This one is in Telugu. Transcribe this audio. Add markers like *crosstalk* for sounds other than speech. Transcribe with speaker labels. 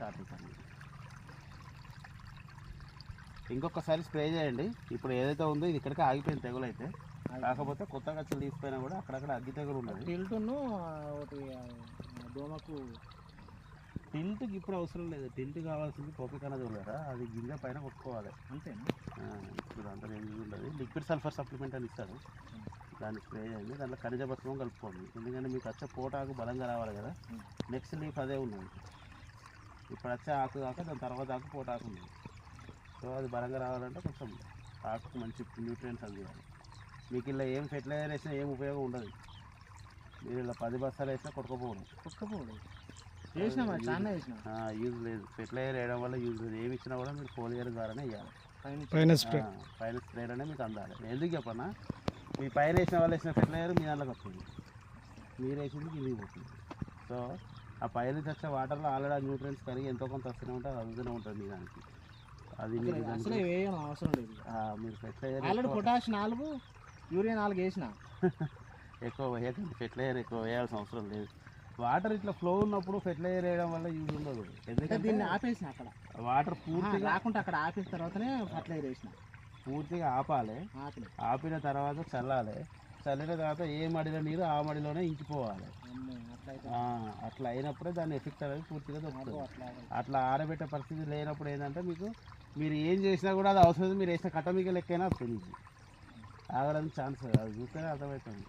Speaker 1: స్టార్ట్ అవుతుంది ఇంకొకసారి స్ప్రే చేయండి. ఇప్పుడు ఏదైతే ఉందో ఇది ఇక్కడికి ఆగిపోయింది తెగులు అయితే కాకపోతే కొత్త గచ్చలు తీసిపోయినా కూడా అక్కడక్కడ అగ్గి తెగులు ఉన్నది.
Speaker 2: టిల్టును ఒకటి దోమకు
Speaker 1: టిల్ట్కి ఇప్పుడు అవసరం లేదు. టిల్ట్ కావాల్సింది పోపికన చూడరా అది గింజ పైన కొట్టుకోవాలి.
Speaker 2: అంతేనా?
Speaker 1: ఇప్పుడు అంతా ఏం యూజ్ ఉండదు. లిక్విడ్ సల్ఫర్ సప్లిమెంట్ అని ఇస్తాడు దాన్ని స్ప్రే చేయండి. దాంట్లో ఖనిజ భస్మం కలుపుకోండి. ఎందుకంటే మీకు వచ్చే పోటాకు బలంగా రావాలి కదా. నెక్స్ట్ లీఫ్ అదే ఉన్నది. ఇప్పుడు వచ్చే ఆకు కాక దాని తర్వాత ఆకు పోటాకు ఉంది. సో అది బలంగా రావాలంటే కొంచెం ఆకుకు మంచి న్యూట్రియంట్స్ అందియాలి మీకు ఇలా ఏం ఫెర్టిలైజర్ వేసినా ఏం ఉపయోగం ఉండదు. మీరు ఇలా పది బస్తాలు వేసినా కొట్టుకోపోవడం.
Speaker 2: వేసినా మరి చాలా వేసిన?
Speaker 1: యూజ్ లేదు. ఫెర్టిలైజర్ వేయడం వల్ల యూజ్ లేదు. ఏమి ఇచ్చినా కూడా మీరు ఫోలియర్ ద్వారానే వేయాలి.
Speaker 2: పైన
Speaker 3: పైన స్ప్రే.
Speaker 1: పైన అనేది మీకు అందాలి. నేను ఎందుకు చెప్పనా? మీ పైన వేసిన వాళ్ళు వేసిన ఫెర్టిలైజర్ మీ దాంట్లోకి వస్తుంది. మీరు వేసింది కిందికి పోతుంది. సో ఆ పైన వచ్చే వాటర్లో ఆల్రెడీ ఆ న్యూట్రియన్స్ కరిగి ఎంతో కొంత వస్తూనే ఉంటుంది అది అందుతూనే ఉంటుంది దానికి. అది మీరు
Speaker 2: అసలు- వేయడం అవసరం లేదు
Speaker 1: ఆ, మీరు ఫెర్టిలైజర్
Speaker 2: ఆల్రెడీ
Speaker 1: ఎక్కువ-
Speaker 2: పొటాష్ నాలుగు యూరియా నాలుగు వేసిన. *laughs*
Speaker 1: ఎక్కువ వేయకండి ఫెర్టిలైజర్ ఎక్కువ వేయాల్సిన అవసరం లేదు. వాటర్ ఇట్లా ఫ్లో ఉన్నప్పుడు ఫెర్టిలైజర్ వేయడం వల్ల యూజ్ ఉండదు.
Speaker 2: అంటే
Speaker 1: ఎందుకంటే
Speaker 2: దీన్ని ఆపేసిన అక్కడ.
Speaker 1: వాటర్
Speaker 2: ఆ,
Speaker 1: పూర్తిగా
Speaker 2: రాకుండా అక్కడ ఆపేసిన తర్వాతనే ఫర్టిలైజర్ వేసిన.
Speaker 1: పూర్తిగా ఆపాలి.
Speaker 2: ఆపిన.
Speaker 1: ఆపిన తర్వాత చల్లాలి. చల్లిన తర్వాత ఏ మడిలో నీరు ఆ మడిలోనే ఇంకిపోవాలి.
Speaker 2: అమ్మో, అట్లా
Speaker 1: అయినప్పుడే దాని ఎఫెక్ట్ అనేది పూర్తిగా దొరుకుతుంది.
Speaker 2: అట్లా
Speaker 1: ఆరబెట్టే పరిస్థితి లేనప్పుడు ఏంటంటే మీకు మీరు ఏం చేసినా కూడా అది అవసరం. మీరు వేసిన కట్ట మీకు లెక్కైనా వస్తుంది. ఆగడానికి ఛాన్స్ అది చూస్తేనే అర్థమవుతుంది.